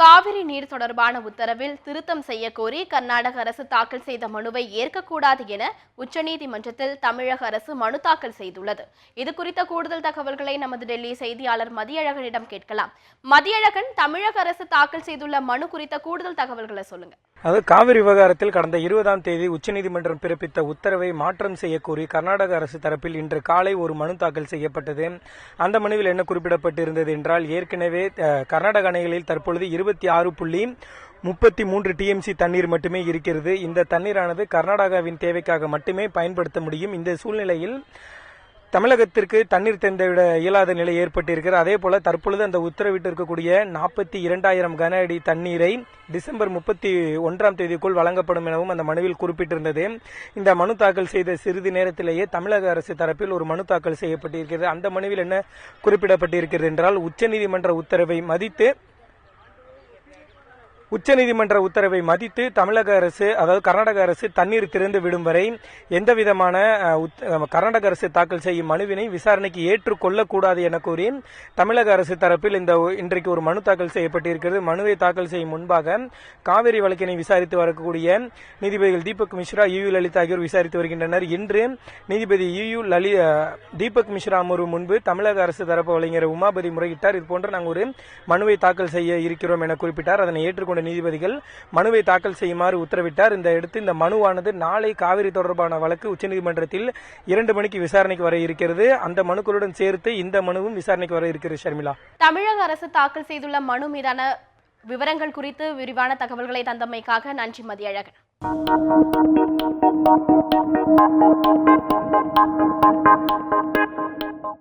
காவிரி நீர் தொடர்பான உத்தரவில் திருத்தம் செய்ய கோரி கர்நாடக அரசு தாக்கல் செய்த மனுவை ஏற்கக்கூடாது என உச்சநீதிமன்றத்தில் தமிழக அரசு மனு தாக்கல் செய்துள்ளது. இது குறித்த கூடுதல் தகவல்களை நமது டெல்லி செய்தியாளர் மதியழகனிடம் கேட்கலாம். மதியழகன் தமிழக அரசு தாக்கல் செய்துள்ள மனு குறித்த கூடுதல் தகவல்களை சொல்லுங்க. அது காவிரி விவகாரத்தில் கடந்த இருபதாம் தேதி உச்சநீதிமன்றம் பிறப்பித்த உத்தரவை மாற்றம் செய்யக்கோரி கர்நாடக அரசு தரப்பில் இன்று காலை ஒரு மனு தாக்கல் செய்யப்பட்டது. அந்த மனுவில் என்ன குறிப்பிடப்பட்டிருந்தது என்றால் ஏற்கனவே கர்நாடக அணைகளில் தற்பொழுது இருபத்தி ஆறு புள்ளி முப்பத்தி மூன்று டிஎம்சி தண்ணீர் மட்டுமே இருக்கிறது. இந்த தண்ணீரானது கர்நாடகாவின் தேவைக்காக மட்டுமே பயன்படுத்த முடியும். இந்த சூழ்நிலையில் தமிழகத்திற்கு தண்ணீர் தந்துவிட இயலாத நிலை ஏற்பட்டிருக்கிறது. அதே போல தற்பொழுது அந்த உத்தரவிட்டிருக்கக்கூடிய நாற்பத்தி இரண்டாயிரம் கன அடி தண்ணீரை டிசம்பர் முப்பத்தி ஒன்றாம் தேதிக்குள் வழங்கப்படும் எனவும் அந்த மனுவில் குறிப்பிட்டிருந்தது. இந்த மனு தாக்கல் செய்த சிறிது நேரத்திலேயே தமிழக அரசு தரப்பில் ஒரு மனு தாக்கல் செய்யப்பட்டிருக்கிறது. அந்த மனுவில் என்ன குறிப்பிடப்பட்டிருக்கிறது என்றால் உச்சநீதிமன்ற உத்தரவை மதித்து உச்சநீதிமன்ற உத்தரவை மதித்து தமிழக அரசு அதாவது கர்நாடக அரசு தண்ணீர் திறந்து விடும் வரை எந்த விதமான உத்- கர்நாடக அரசு தாக்கல் செய்யும் மனுவினை விசாரணைக்கு ஏற்றுக்கொள்ளக்கூடாது என கூறி தமிழக அரசு தரப்பில் இந்த ஒ- இன்றைக்கு ஒரு மனு தாக்கல் செய்யப்பட்டிருக்கிறது. மனுவை தாக்கல் செய்யும் முன்பாக காவிரி வழக்கினை விசாரித்து வரக்கூடிய நீதிபதிகள் தீபக் மிஸ்ரா யூ யு லலிதா ஆகியோர் விசாரித்து வருகின்றனர். இன்று நீதிபதி யூ யு லலி தீபக் மிஸ்ரா அமர்வு முன்பு தமிழக அரசு தரப்பு வழங்கிய உமாபதி முறையிட்டார். இதுபோன்று நாங்கள் ஒரு மனுவை தாக்கல் செய்ய இருக்கிறோம் என குறிப்பிட்டார். அதனை ஏற்றுக்கொண்டு நீதிபதிகள் மனுவை தாக்கல் செய்யுமாறு உத்தரவிட்டார். இந்த அடுத்து இந்த மனுவானது நாளை காவிரி தொடர்பான வழக்கு உச்சநீதிமன்றத்தில் இரண்டு மணிக்கு விசாரணைக்கு வர இருக்கிறது. அந்த மனுக்களுடன் சேர்த்து இந்த மனுவும் விசாரணைக்கு வர இருக்கிறது ஷர்மிளா. தமிழக அரசு தாக்கல் செய்துள்ள மனு மீதான விவரங்கள் குறித்து விரிவான தகவல்களை தந்தமைக்காக நன்றி மதியழகன்.